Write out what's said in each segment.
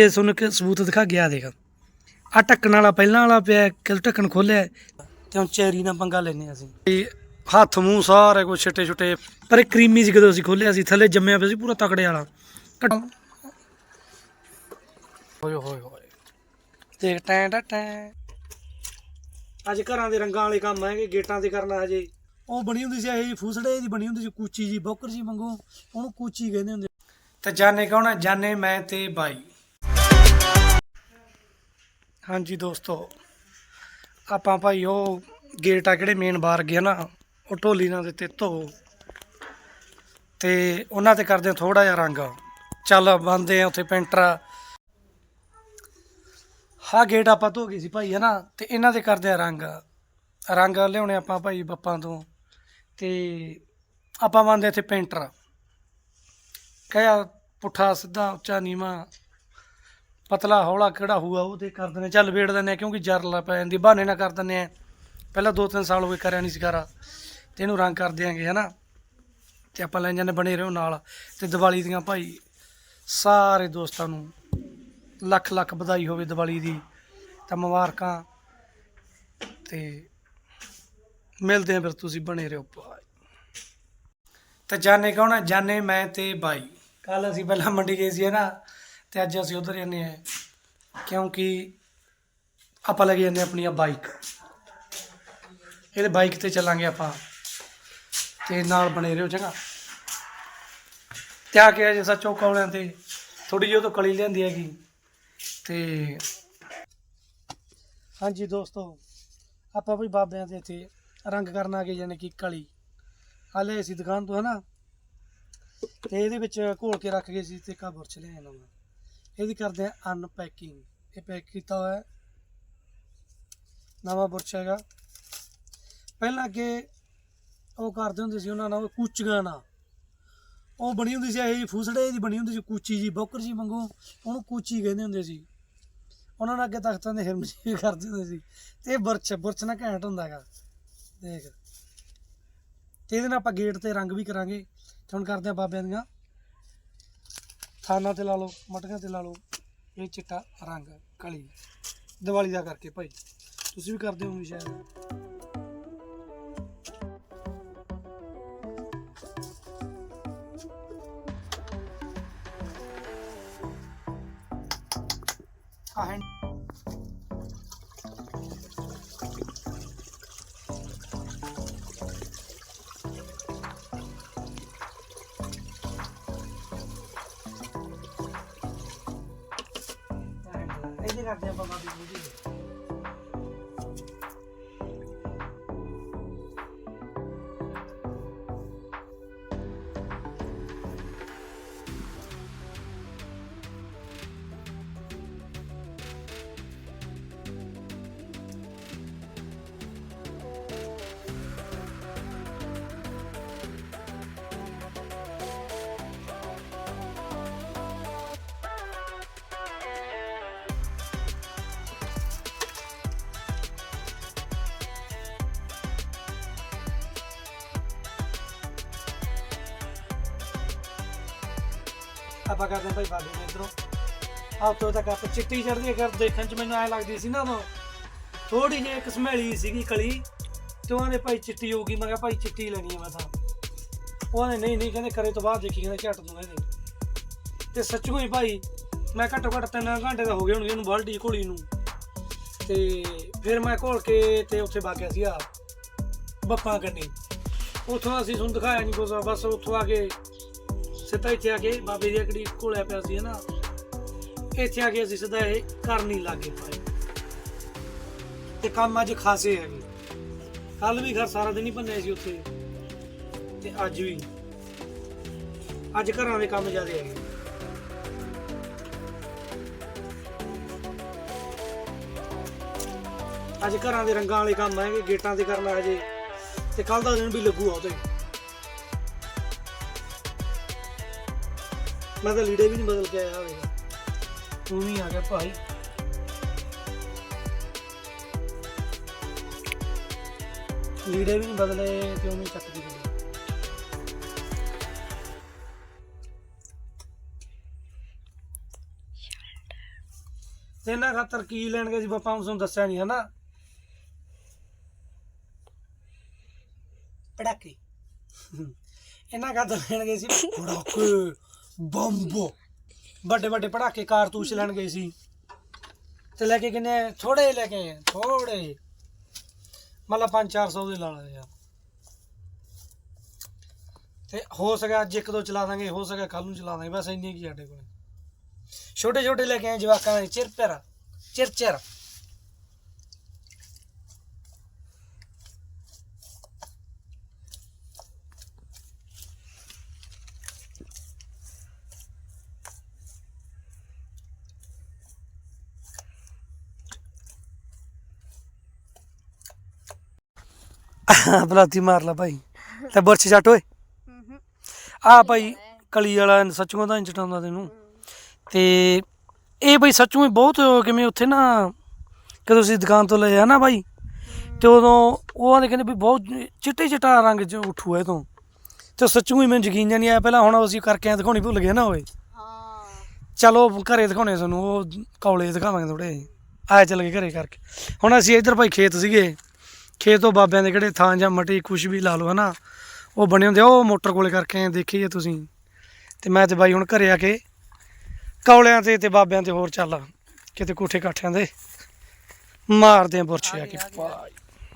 ਇਹ ਤੁਹਾਨੂੰ ਇੱਕ ਸਬੂਤ ਦਿਖਾ ਗਿਆ ਦੇਖ। ਆ ਢੱਕਣ ਵਾਲਾ ਪਹਿਲਾਂ ਵਾਲਾ ਪਿਆ ਕਿਲ ਢੱਕਣ ਖੋਲਿਆ। ਤੇ ਹੁਣ ਚੈਰੀ ਨਾਲ ਪੰਗਾ ਲੈਨੇ ਅਸੀਂ। ਹੱਥ ਮੂੰਹ ਸਾਰੇ ਕੁਛ ਛਿੱਟੇ ਛੁੱਟੇ ਪਰ ਇਹ ਕਰੀਮੀ ਸੀ ਜਦੋਂ ਅਸੀਂ ਖੋਲਿਆ ਸੀ ਥੱਲੇ ਜੰਮਿਆ ਪਿਆ ਸੀ ਪੂਰਾ ਤਕੜੇ ਵਾਲਾ। ਕੱਟ- ਹੋਏ ਹੋਏ ਹੋਏ ਦੇਖ ਟੈਂ ਟੈਂ ਟੈਂ। ਅੱਜ ਘਰਾਂ ਦੇ ਰੰਗਾਂ ਵਾਲੇ ਕੰਮ ਹੈਗੇ ਗੇਟਾਂ ਤੇ ਕਰਨਾ ਹਜੇ। ਉਹ ਬਣੀ ਹੁੰਦੀ ਸੀ ਇਹ ਫੂਸੜੇ ਦੀ ਬਣੀ ਹੁੰਦੀ ਸੀ ਕੂਚੀ ਜੀ ਬੋਕਰ ਜੀ ਵਾਂਗੂ। ਉਹਨੂੰ ਕੂਚੀ ਕਹਿੰਦੇ ਹੁੰਦੇ। ਤੇ ਜਾਣੇ ਕੌਣ ਜਾਣੇ ਮੈਂ ਤੇ ਬਾਈ। ਹਾਂਜੀ ਦੋਸਤੋ, ਆਪਾਂ ਭਾਈ ਉਹ ਗੇਟ ਆ ਕਿਹੜੇ ਮੇਨ ਬਾਹਰ ਗਿਆ ਨਾ, ਉਹ ਢੋਲੀ ਨਾਲ ਦਿੱਤੇ ਧੋ। ਤੇ ਉਹਨਾਂ ਤੇ ਕਰਦੇ ਥੋੜਾ ਜਿਹਾ ਰੰਗ। ਚੱਲ ਬੰਦੇ ਆ ਉੱਥੇ ਪੈਂਟਰ ਹਾਂ ਗੇਟ ਆਪਾਂ ਧੋ ਗਏ ਸੀ ਭਾਈ ਹੈ ਨਾ ਤੇ ਇਹਨਾਂ ਦੇ ਕਰਦੇ ਆ ਰੰਗ। ਰੰਗ ਲਿਆਉਣੇ ਆਪਾਂ ਭਾਈ ਬੱਪਾਂ ਤੋਂ। ਤੇ ਆਪਾਂ ਬੰਦੇ ਇੱਥੇ ਪੈਂਟਰ ਕਹਿਆ ਪੁੱਠਾ, ਸਿੱਧਾ, ਉੱਚਾ, ਨੀਵਾ। ਪਤਲਾ ਹੌਲਾ ਕਿਹੜਾ ਹੋਊਗਾ, ਉਹ ਤੇ ਕਰ ਦਿੰਦੇ ਚੱਲ ਵੇੜ ਦਿੰਦੇ ਆ ਕਿਉਂਕਿ ਜਰਲਾ ਪੈ ਜਾਂਦੀ, ਬਹਾਨੇ ਨਾਲ ਕਰ ਦਿੰਦੇ ਆ ਪਹਿਲਾਂ 2-3 ਸਾਲ ਹੋ ਗਏ ਕਰਿਆ ਨਹੀਂ ਸੀ ਕਰਾ ਤੇ ਇਹਨੂੰ ਰੰਗ ਕਰ ਦਿਆਂਗੇ, ਹਨਾ। ਤੇ ਆਪਾਂ ਲੈ ਜਾਂਦੇ ਬਣੇ ਰਹੋ ਨਾਲ। ਤੇ ਦੀਵਾਲੀ ਦੀਆਂ ਭਾਈ ਸਾਰੇ ਦੋਸਤਾਂ ਨੂੰ ਲੱਖ ਲੱਖ ਵਧਾਈ ਹੋਵੇ ਦੀਵਾਲੀ ਦੀ। ਤਾਂ ਮੁਬਾਰਕਾਂ। ਤੇ ਮਿਲਦੇ ਆ ਫਿਰ ਤੁਸੀਂ ਬਣੇ ਰਹੋ ਭਾਈ। ਤੇ ਜਾਣੇ ਕੌਣ ਹੈ? ਜਾਣੇ ਮੈਂ ਤੇ ਬਾਈ। ਕੱਲ ਅਸੀਂ ਪਹਿਲਾਂ ਮੰਡੀ ਗਏ ਸੀ ਨਾ ਤੇ ਅੱਜ ਅਸੀਂ ਉਧਰ ਜਾਂਦੇ ਆ ਕਿਉਂਕਿ ਆਪਾਂ ਲੈ ਕੇ ਜਾਂਦੇ ਹਾਂ ਆਪਣੀਆਂ ਬਾਈਕ ਇਹਦੇ ਬਾਈਕ ਤੇ ਚੱਲਾਂਗੇ ਆਪਾਂ, ਤੇ ਨਾਲ ਬਣੇ ਰਹੋ ਚੰਗਾ। ਤੇ ਆ ਕੇ ਅਜੇ ਸੱਚੋ ਕੌਲਿਆਂ ਤੇ ਥੋੜੀ ਜਿਹੀ ਉਹ ਤੋਂ ਕਲੀ ਲਿਆਂਦੀ ਹੈਗੀ। ਤੇ ਹਾਂਜੀ ਦੋਸਤੋ, ਆਪਾਂ ਵੀ ਬਾਬਿਆਂ ਦੇ ਇੱਥੇ ਰੰਗ ਕਰਨ ਆ ਗਏ ਯਾਨੀ ਕਿ ਕਲੀ। ਹਾਲੇ ਸੀ ਦੁਕਾਨ ਤੋਂ ਹਨਾ। ਤੇ ਇਹਦੇ ਵਿੱਚ ਘੋਲ ਕੇ ਰੱਖ ਗਏ ਸੀ ਤੇ ਕਾ ਬੁਰਚ ਲਿਆ ਨਵਾਂ ਇਹਦੀ ਕਰਦੇ ਆ ਅਨਪੈਕਿੰਗ ਇਹ ਪੈਕ ਕੀਤਾ ਹੋਇਆ ਹੈ। ਨਵਾਂ ਬੁਰਸ਼ ਹੈਗਾ। ਪਹਿਲਾਂ ਅੱਗੇ ਉਹ ਕਰਦੇ ਹੁੰਦੇ ਸੀ ਉਹਨਾਂ ਨਾਲ ਕੂਚੀਆਂ ਨਾਲ ਉਹ ਬਣੀ ਹੁੰਦੀ ਸੀ ਇਹ ਫੂਸੜੇ ਦੀ ਬਣੀ ਹੁੰਦੀ ਸੀ, ਕੂਚੀ ਜੀ ਬੋਕਰ ਜੀ ਵਾਂਗੂ। ਉਹਨੂੰ ਕੂਚੀ ਕਹਿੰਦੇ ਹੁੰਦੇ ਸੀ। ਉਹਨਾਂ ਨਾਲ ਅੱਗੇ ਤਖਤਾਂ ਦੇ ਹਿਰਮ ਜੀ ਕਰਦੇ ਹੁੰਦੇ ਸੀ। ਤੇ ਇਹ ਬੁਰਸ਼ ਬੁਰਚ ਨਾਲ ਘੈਂਟ ਹੁੰਦਾ ਹੈਗਾ। ਦੇਖ। ਤੇ ਇਹਦੇ ਨਾਲ ਆਪਾਂ ਗੇਟ ਤੇ ਰੰਗ ਵੀ ਕਰਾਂਗੇ। ਤੇ ਹੁਣ ਕਰਦੇ ਆ ਬਾਬਿਆਂ ਦੀਆਂ। ਥਾਨਾਂ ਤੇ ਲਾ ਲਓ ਮਟਕਾਂ ਤੇ ਲਾ ਲਓ, ਇਹ ਚਿੱਟਾ ਰੰਗ, ਕਲੀ। ਦੀਵਾਲੀ ਦਾ ਕਰਕੇ ਭਾਈ, ਤੁਸੀਂ ਵੀ ਕਰਦੇ ਹੋਵੋਗੇ ਸ਼ਾਇਦ। ਆਹ ਹੈਂਡ ਆਪਾਂ ਕਰਦੇ ਹਾਂ ਭਾਈ ਬਾਬੇ ਨੇ ਇਧਰੋਂ। ਆਹ ਤੱਕ ਆਪਾਂ ਚਿੱਟੀ ਚੜਦੀ ਕਰ ਦੇਖਣ ਚ ਮੈਨੂੰ ਐ ਲੱਗਦੀ ਸੀ ਨਾ ਉਹ। ਥੋੜੀ ਜਿਹੀ ਇੱਕ ਸਮੈਲੀ ਸੀਗੀ ਕਲੀ। ਤੇ ਉਹਨਾਂ ਨੇ ਭਾਈ ਚਿੱਟੀ ਹੋਊਗੀ ਮੈਂ ਕਿਹਾ ਭਾਈ ਚਿੱਟੀ ਲੈਣੀ ਹੈ ਮੈਂ ਤਾਂ। ਉਹਨੇ ਨਹੀਂ ਨਹੀਂ, ਕਹਿੰਦੇ ਕਰੇ ਤੋਂ ਬਾਅਦ ਦੇਖੀ, ਕਹਿੰਦੇ ਝੱਟ ਦੂੰਗਾ ਇਹਦੇ। ਤੇ ਸੱਚੂ ਹੀ ਭਾਈ, ਮੈਂ ਘੱਟੋ ਘੱਟ ਤਿੰਨ ਘੰਟੇ ਦਾ ਹੋ ਗਏ ਹੋਣਗੇ ਇਹਨੂੰ ਬਾਲਟੀ ਘੋਲੀ ਨੂੰ। ਤੇ ਫਿਰ ਮੈਂ ਘੋਲ ਕੇ ਤੇ ਉੱਥੇ ਵਗ ਗਿਆ ਸੀ ਆ ਬੱਪਾਂ ਕੰਨੀ। ਉੱਥੋਂ ਅਸੀਂ ਤੁਹਾਨੂੰ ਦਿਖਾਇਆ ਨਹੀਂ ਕੁਝ ਬਸ ਉੱਥੋਂ ਆ ਕੇ ਸਿੱਧਾ ਇੱਥੇ ਆ ਕੇ ਬਾਬੇ ਦੀ ਅਕੜੀ ਘੋਲਿਆ ਪਿਆ ਸੀ ਨਾ ਇੱਥੇ ਆ ਕੇ ਅਸੀਂ ਸਿੱਧਾ ਇਹ ਕਰ ਨਹੀਂ ਲਾਗੇ ਪਾਏ। ਤੇ ਕੰਮ ਅੱਜ ਖਾਸੇ ਹੈਗੇ। ਕੱਲ ਵੀ ਘਰ ਸਾਰਾ ਦਿਨ ਹੀ ਭੰਨੇ ਸੀ ਉੱਥੇ। ਤੇ ਅੱਜ ਵੀ। ਅੱਜ ਘਰਾਂ ਦੇ ਕੰਮ ਜ਼ਿਆਦਾ ਹੈਗੇ। ਅੱਜ ਘਰਾਂ ਦੇ ਰੰਗਾਂ ਵਾਲੇ ਕੰਮ ਹੈਗੇ, ਗੇਟਾਂ ਤੇ ਕਰਨਾ ਹਜੇ। ਤੇ ਕੱਲ ਦਾ ਦਿਨ ਵੀ ਲੱਗੂਗਾ ਉਹਦੇ ਮੈਂ ਤਾਂ ਲੀੜੇ ਵੀ ਨਹੀਂ ਬਦਲ ਕੇ ਆਇਆ ਹੋਵੇਗਾ ਤੂੰ ਵੀ ਆ ਗਿਆ ਭਾਈ। ਲੀੜੇ ਵੀ ਨਹੀਂ ਬਦਲੇ ਤੇ ਉਹਨੂੰ ਚੱਕਦੀ ਗਈ ਇਹਨਾਂ ਖਾਤਰ ਕੀ ਲੈਣ ਗਏ ਸੀ ਪਾਪਾ ਨੂੰ ਤੁਹਾਨੂੰ ਦੱਸਿਆ ਨਹੀਂ ਹਨਾ? ਪੜਾਕੇ। ਇਹਨਾਂ ਖਾਤਰ ਲੈਣ ਗਏ ਸੀ ਪੜਾਕੇ ਬੰਬ। ਵੱਡੇ ਵੱਡੇ ਪੜਾਕੇ ਕਾਰਤੂਸ ਲੈਣ ਗਏ ਸੀ। ਤੇ ਲੈ ਕੇ ਕਿੰਨੇ ਆਏ? ਥੋੜੇ ਲੈ ਕੇ ਆਏ, ਥੋੜੇ ਮਤਲਬ 5-400 ਦੇ ਲਾ ਲਏ ਆ। ਤੇ ਹੋ ਸਕਿਆ ਅੱਜ ਇੱਕ ਦੋ ਚਲਾ ਦਾਂਗੇ ਹੋ ਸਕਿਆ ਕੱਲ ਨੂੰ ਚਲਾ ਦਾਂਗੇ ਬਸ ਇੰਨੀ ਕੀ ਸਾਡੇ ਕੋਲ। ਛੋਟੇ ਛੋਟੇ ਲੈ ਕੇ ਆਏ ਜਵਾਕਾਂ ਦੇ ਚਿਰ ਪਿਰ ਚਿਰ। ਚਿਰਚਰ ਬਲਾਤੀ ਮਾਰ ਲਾ ਭਾਈ। ਤੇ ਬੁਰਸ਼ ਜੱਟ ਓਏ। ਆ ਭਾਈ, ਕਲੀ ਵਾਲਾ ਸੱਚੂ ਦਾ ਇੰਚਟਾਉਂਦਾ ਤੈਨੂੰ। ਤੇ ਇਹ ਭਾਈ ਸੱਚੂ ਹੀ ਬਹੁਤ ਕਿਵੇਂ ਉੱਥੇ ਨਾ ਕਦੋਂ ਅਸੀਂ ਦੁਕਾਨ ਤੋਂ ਲਏ ਆ ਨਾ ਭਾਈ, ਤੇ ਉਦੋਂ ਉਹ ਕਹਿੰਦੇ ਵੀ ਬਹੁਤ ਚਿੱਟੇ ਚਿੱਟਾ ਰੰਗ ਚ ਉੱਠੂ ਇਹ ਤੋਂ। ਤੇ ਸੱਚੂ ਹੀ ਮੈਨੂੰ ਯਕੀਨ ਨਹੀਂ ਆਇਆ, ਪਹਿਲਾਂ ਹੁਣ ਅਸੀਂ ਕਰਕੇ ਦਿਖਾਉਣੀ ਭੁੱਲ ਗਏ ਨਾ ਓਏ। ਚਲੋ ਘਰੇ ਦਿਖਾਉਣੇ ਸਾਨੂੰ, ਉਹ ਕੌਲੇ ਦਿਖਾਵਾਂਗੇ ਥੋੜੇ ਆਏ ਚੱਲ ਗਏ ਘਰੇ ਕਰਕੇ। ਹੁਣ ਅਸੀਂ ਇੱਧਰ ਭਾਈ ਖੇਤ ਸੀਗੇ। ਖੇਤ ਤੋਂ ਬਾਬਿਆਂ ਦੇ ਕਿਹੜੇ ਥਾਂ ਜਾਂ ਮਟੀ ਕੁਛ ਵੀ ਲਾ ਲਓ ਹਨਾ ਉਹ ਬਣੇ ਹੁੰਦੇ ਆ ਉਹ ਮੋਟਰ ਕੋਲੇ ਕਰਕੇ ਆਏ ਦੇਖੀਏ ਤੁਸੀਂ। ਤੇ ਮੈਂ ਤੇ ਬਾਈ ਹੁਣ ਘਰੇ ਆ ਕੇ ਕੌਲਿਆਂ ਤੇ ਤੇ ਬਾਬਿਆਂ ਤੇ ਹੋਰ ਚੱਲ ਕਿਤੇ ਕੋਠੇ ਕਾਠਿਆਂ ਦੇ ਮਾਰਦੇ ਆ ਬੁਰਸ਼ ਆ ਕੇ।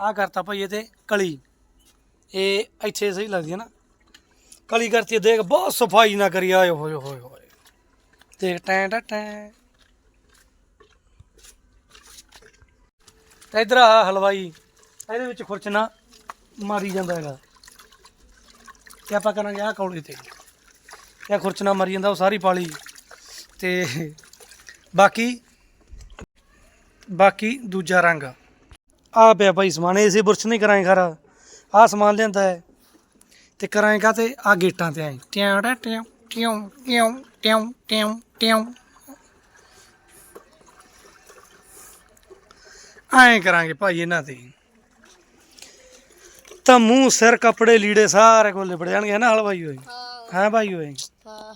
ਆ ਕਰਤਾ ਭਾਈ ਇਹ ਤੇ ਕਲੀ। ਇਹ ਇੱਥੇ ਸਹੀ ਲੱਗਦੀ ਹੈ ਨਾ। ਕਲੀ ਕਰਤੀ ਦੇਖ ਬਹੁਤ ਸਫ਼ਾਈ ਨਾ ਕਰੀ ਆਏ ਹੋਏ ਹੋਏ ਹੋਏ। ਦੇਖ ਟੈਂ ਟੈਂ ਟੈਂ। ਤੇ ਇਧਰ ਆ ਹਲਵਾਈ। ਇਹਦੇ ਵਿੱਚ ਖੁਰਚਣਾ ਮਾਰੀ ਜਾਂਦਾ ਹੈਗਾ। ਤੇ ਆਪਾਂ ਕਰਾਂਗੇ ਆਹ ਕੌਲੇ ਤੇ। ਇਹ ਖੁਰਚਣਾ ਮਾਰੀ ਜਾਂਦਾ, ਉਹ ਸਾਰੀ ਪਾਲੀ। ਤੇ ਬਾਕੀ ਬਾਕੀ ਦੂਜਾ ਰੰਗ। ਆ ਪਿਆ ਭਾਈ ਸਮਾਨ ਇਸੇ ਬੁਰਸ਼ ਨਹੀਂ ਕਰਾਂਗੇ ਖਰਾ। ਆ ਸਮਾਨ ਲਿਆਂਦਾ ਹੈ। ਤੇ ਕਰਾਂਗਾ ਤੇ? ਆ ਗੇਟਾਂ ਤੇ ਆਏ। ਟਿਉਂ ਟਿਉਂ ਟਿਉਂ ਟਿਉਂ ਟਿਉਂ ਟਿਉਂ ਟਿਉਂ ਐਂ ਕਰਾਂਗੇ ਭਾਈ ਇਹਨਾਂ ਤੇ। ਤਾਂ ਮੂੰਹ ਸਿਰ ਕੱਪੜੇ ਲੀੜੇ ਸਾਰੇ ਕੋਲ ਲਿਬੜ ਜਾਣਗੇ। ਨਾ ਹਲਵਾਈ ਹੋਏ ਹਾਂ। ਭਾਈ ਹੋਏ ਹਾਂ।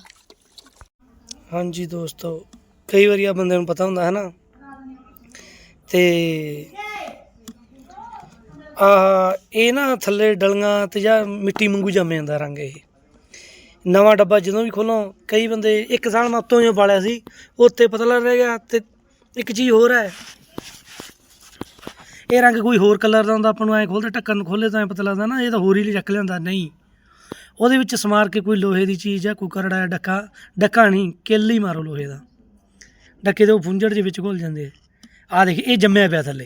ਹਾਂਜੀ ਦੋਸਤੋ ਕਈ ਵਾਰੀ ਆ ਬੰਦੇ ਨੂੰ ਪਤਾ ਹੁੰਦਾ ਹੈ ਨਾ? ਤੇ ਆ ਇਹ ਨਾ ਥੱਲੇ ਡਲੀਆਂ ਤੇ ਜਾਂ ਮਿੱਟੀ ਵਾਂਗੂ ਜੰਮ ਜਾਂਦਾ ਰੰਗ ਇਹ। ਨਵਾਂ ਡੱਬਾ ਜਦੋਂ ਵੀ ਖੋਲੋ ਕਈ ਬੰਦੇ ਇੱਕ ਸਾਲ ਮੈਂ ਉੱਤੋਂ ਹੀ ਬਾਲਿਆ ਸੀ ਉੱਤੇ ਪਤਾ ਲੱਗ ਰਿਹਾ ਤੇ ਇੱਕ ਚੀਜ਼ ਹੋਰ ਹੈ ਇਹ ਰੰਗ ਕੋਈ ਹੋਰ ਕਲਰ ਦਾ ਹੁੰਦਾ, ਆਪਾਂ ਨੂੰ ਐਂ ਖੋਲਦੇ, ਢੱਕਣ ਨੂੰ ਖੋਲੇ ਤਾਂ ਐਂ ਪਤਾ ਲੱਗਦਾ ਨਾ, ਇਹ ਤਾਂ ਹੋਰ ਹੀ ਚੱਕ ਲਿਆਂਦਾ, ਨਹੀਂ। ਉਹਦੇ ਵਿੱਚ ਸਮਾਰ ਕੇ ਕੋਈ ਲੋਹੇ ਦੀ ਚੀਜ਼ ਹੈ ਕੋਈ ਕਰੜਾ ਹੈ ਡੱਕਾ ਡੱਕਾ ਨਹੀਂ ਕਿੱਲ ਹੀ ਮਾਰੋ ਲੋਹੇ ਦਾ। ਡੱਕੇ ਦੇ ਉਹ ਫੁੰਝੜ ਦੇ ਵਿੱਚ ਘੁਲ ਜਾਂਦੇ ਆ। ਦੇਖ, ਇਹ ਜੰਮਿਆ ਪਿਆ ਥੱਲੇ।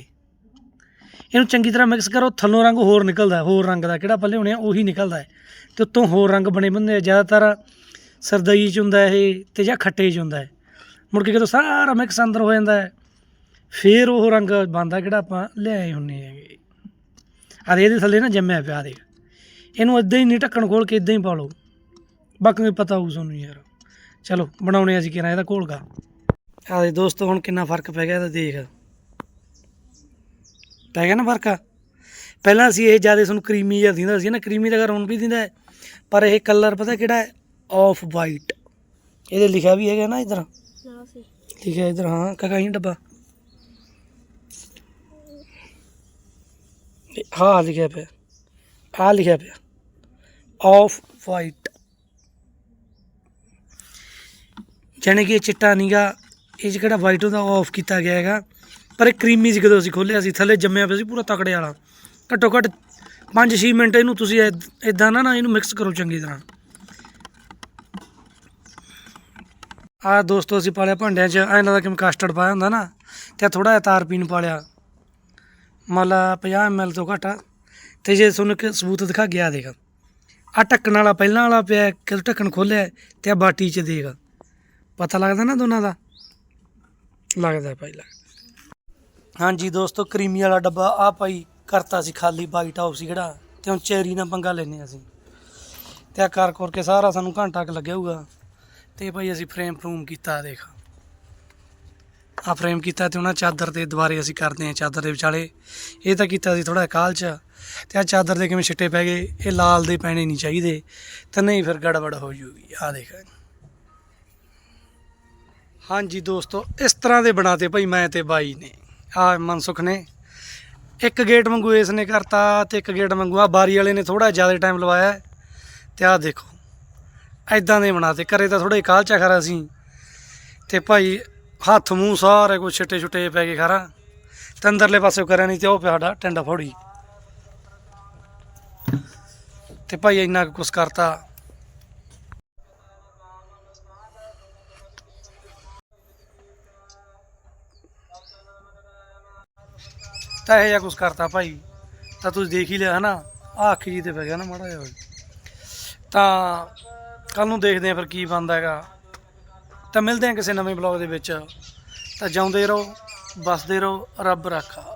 ਇਹਨੂੰ ਚੰਗੀ ਤਰ੍ਹਾਂ ਮਿਕਸ ਕਰੋ, ਥੱਲੋਂ ਰੰਗ ਹੋਰ ਨਿਕਲਦਾ, ਹੋਰ ਰੰਗ ਦਾ, ਕਿਹੜਾ ਪੱਲੇ ਹੋਣੇ ਆ, ਉਹੀ ਨਿਕਲਦਾ ਹੈ। ਤੇ ਉੱਤੋਂ ਹੋਰ ਰੰਗ ਬਣੇ ਬੰਦੇ ਆ, ਜ਼ਿਆਦਾਤਰ ਸਰਦਈ ਚ ਹੁੰਦਾ ਇਹ, ਤੇ ਜਾਂ ਖੱਟੇ ਚ ਹੁੰਦਾ ਹੈ। ਮੁੜ ਕੇ ਜਦੋਂ ਸਾਰਾ ਮਿਕਸ ਅੰਦਰ ਹੋ ਜਾਂਦਾ ਹੈ ਫੇਰ ਉਹ ਰੰਗ ਬਣਦਾ ਕਿਹੜਾ ਆਪਾਂ ਲਿਆਏ ਹੁੰਨੇ ਹੈਗੇ। ਆ ਇਹਦੇ ਥੱਲੇ ਨਾ ਜੰਮਿਆ ਪਿਆ ਦੇਖ। ਇਹਨੂੰ ਇਦਾਂ ਹੀ ਨਹੀਂ ਢੱਕਣ ਖੋਲ ਕੇ ਇਦਾਂ ਹੀ ਪਾ ਲਓ। ਬਾਕੀ ਨੂੰ ਪਤਾ ਹੋਊ ਤੁਹਾਨੂੰ ਯਾਰ। ਚਲੋ ਬਣਾਉਣੇ ਅਸੀਂ ਕਿਹਨਾਂ ਇਹਦਾ ਘੋਲਗਾ ਆ ਦੇ ਦੋਸਤੋ ਹੁਣ ਕਿੰਨਾ ਫ਼ਰਕ ਪੈ ਗਿਆ ਇਹਦਾ ਦੇਖ। ਪੈ ਗਿਆ ਨਾ ਫ਼ਰਕ? ਪਹਿਲਾਂ ਅਸੀਂ ਇਹ ਜ਼ਿਆਦਾ ਤੁਹਾਨੂੰ ਕਰੀਮੀ ਜਿਹਾ ਦਿੰਦਾ ਸੀ ਨਾ ਕਰੀਮੀ ਦਾ ਘਰ ਹੁਣ ਵੀ ਦਿੰਦਾ ਪਰ ਇਹ ਕਲਰ ਪਤਾ ਕਿਹੜਾ ਹੈ? ਆਫ ਵਾਈਟ ਇਹਦੇ ਲਿਖਿਆ ਵੀ ਹੈਗਾ ਨਾ ਇਧਰ। ਲਿਖਿਆ ਇਧਰ ਹਾਂ ਕਾਕਾ ਹੀ ਡੱਬਾ। ਇਹ ਹਾਂ, ਲਿਖਿਆ ਪਿਆ। ਆ ਲਿਖਿਆ ਪਿਆ। ਆਫ ਵਾਈਟ ਜਾਣੀ ਕਿ ਇਹ ਚਿੱਟਾ ਨੀਗਾ, ਇਹ 'ਚ ਕਿਹੜਾ ਵਾਈਟ ਹੁੰਦਾ ਆਫ ਕੀਤਾ ਗਿਆ ਹੈਗਾ। ਪਰ ਇਹ ਕਰੀਮੀ ਸੀ ਕਦੋਂ ਅਸੀਂ ਖੋਲਿਆ ਸੀ, ਥੱਲੇ ਜੰਮਿਆ ਪਿਆ ਸੀ, ਪੂਰਾ ਤਕੜੇ ਵਾਲਾ। ਘੱਟੋ ਘੱਟ 5-6 ਮਿੰਟ ਇਹਨੂੰ ਤੁਸੀਂ ਇਦਾਂ ਨਾ ਨਾ ਇਹਨੂੰ ਮਿਕਸ ਕਰੋ ਚੰਗੀ ਤਰ੍ਹਾਂ। ਆ ਦੋਸਤੋ, ਅਸੀਂ ਪਾਲਿਆ ਭਾਂਡਿਆਂ 'ਚ। ਆਹ ਇਹਨਾਂ ਦਾ ਕਿਵੇਂ ਕਸਟਰਡ ਪਾਇਆ ਹੁੰਦਾ ਨਾ, ਤੇ ਥੋੜਾ ਜਿਹਾ ਤਾਰ ਪੀਣ ਪਾਲਿਆ। ਮੰਨ ਲਾ 50 ml ਤੋਂ ਘੱਟ ਆ। ਤੇ ਜੇ ਤੁਹਾਨੂੰ ਇੱਕ ਸਬੂਤ ਦਿਖਾ ਗਿਆ, ਦੇਖ। ਆ ਢੱਕਣ ਵਾਲਾ ਪਹਿਲਾਂ ਵਾਲਾ ਪਿਆ ਕਿ ਢੱਕਣ ਖੋਲਿਆ ਤੇ ਆ ਬਾਟੀ 'ਚ ਦੇਖ। ਪਤਾ ਲੱਗਦਾ ਨਾ ਦੋਨਾਂ ਦਾ? ਲੱਗਦਾ ਭਾਈ, ਲੱਗਦਾ। ਹਾਂਜੀ ਦੋਸਤੋ, ਕਰੀਮੀ ਵਾਲਾ ਡੱਬਾ ਆ ਭਾਈ ਕਰਤਾ ਸੀ ਖਾਲੀ ਵਾਈਟ ਹਾਊਸ ਸੀ ਕਿਹੜਾ ਤੇ ਹੁਣ ਚੈਰੀ ਨਾਲ ਪੰਗਾ ਲੈਨੇ ਅਸੀਂ। ਤੇ ਆ ਕਰ ਕਰ ਕੇ ਸਾਰਾ ਸਾਨੂੰ ਘੰਟਾ ਕੁ ਲੱਗਿਆ ਹੋਊਗਾ। ਤੇ ਭਾਈ ਅਸੀਂ ਫਰੇਮ ਫਰੂਮ ਕੀਤਾ, ਦੇਖ। ਆ ਫਰੇਮ ਕੀਤਾ ਤੇ ਉਹਨਾਂ ਚਾਦਰ ਤੇ ਦੁਬਾਰੇ ਅਸੀਂ ਕਰਦੇ ਹਾਂ, ਚਾਦਰ ਦੇ ਵਿਚਾਲੇ। ਇਹ ਤਾਂ ਕੀਤਾ ਸੀ ਥੋੜਾ ਕਾਲ ਚ। ਤੇ ਆ ਚਾਦਰ ਦੇ ਕਿਵੇਂ ਛਿੱਟੇ ਪੈ ਗਏ, ਇਹ ਲਾਲ ਦੇ ਪੈਣੇ ਨਹੀਂ ਚਾਹੀਦੇ। ਤਾਂ ਨਹੀਂ ਫਿਰ ਗੜਬੜ ਹੋ ਜੂਗੀ। ਆ ਦੇਖ। ਹਾਂਜੀ ਦੋਸਤੋ, ਇਸ ਤਰ੍ਹਾਂ ਦੇ ਬਣਾਤੇ ਭਾਈ ਮੈਂ ਤੇ ਬਾਈ ਨੇ। ਆ ਮਨਸੁਖ ਨੇ। ਇੱਕ ਗੇਟ ਵਾਂਗੂ ਇਸ ਨੇ ਕਰਤਾ ਤੇ ਇੱਕ ਗੇਟ ਵਾਂਗੂ ਆ ਬਾਰੀ ਵਾਲੇ ਨੇ ਥੋੜਾ ਜ਼ਿਆਦਾ ਟਾਈਮ ਲਵਾਇਆ। ਹੈ। ਤੇ ਆ ਦੇਖੋ ਐਦਾਂ ਦੇ ਬਣਾਤੇ। ਕਰੇ ਤਾਂ ਥੋੜੇ ਕਾਲਚਾ ਖਰਾ ਸੀ। ਤੇ ਭਾਈ ਹੱਥ ਮੂੰਹ ਸਾਰੇ ਕੁਛ ਛਿੱਟੇ ਛੁੱਟੇ ਪੈ ਗਏ ਖਰਾ। ਤੇ ਅੰਦਰਲੇ ਪਾਸੇ ਕਰਿਆ ਨਹੀਂ ਤੇ ਉਹ ਪਿਆ ਸਾਡਾ ਟੰਡਾ ਫੋੜੀ। ਤੇ ਭਾਈ ਇੰਨਾ ਕੁਛ ਕਰਤਾ। ਤਾਂ ਇਹ ਜਿਹਾ ਕੁਛ ਕਰਤਾ ਭਾਈ। ਤਾਂ ਤੁਸੀਂ ਦੇਖ ਹੀ ਲਿਆ ਹਨਾ। ਆਹ ਅੱਖ ਜੀ ਤੇ ਪੈ ਗਿਆ ਨਾ ਮਾੜਾ ਜਿਹਾ। ਤਾਂ ਕੱਲ ਨੂੰ ਦੇਖਦੇ ਆ ਫਿਰ ਕੀ ਬਣਦਾ ਹੈਗਾ। ਤਾਂ ਮਿਲਦੇ ਹਾਂ ਕਿਸੇ ਨਵੇਂ ਬਲੌਗ ਦੇ ਵਿੱਚ। ਤਾਂ ਜਾਉਂਦੇ ਰਹੋ ਬਸਦੇ ਰਹੋ, ਰੱਬ ਰਾਖਾ।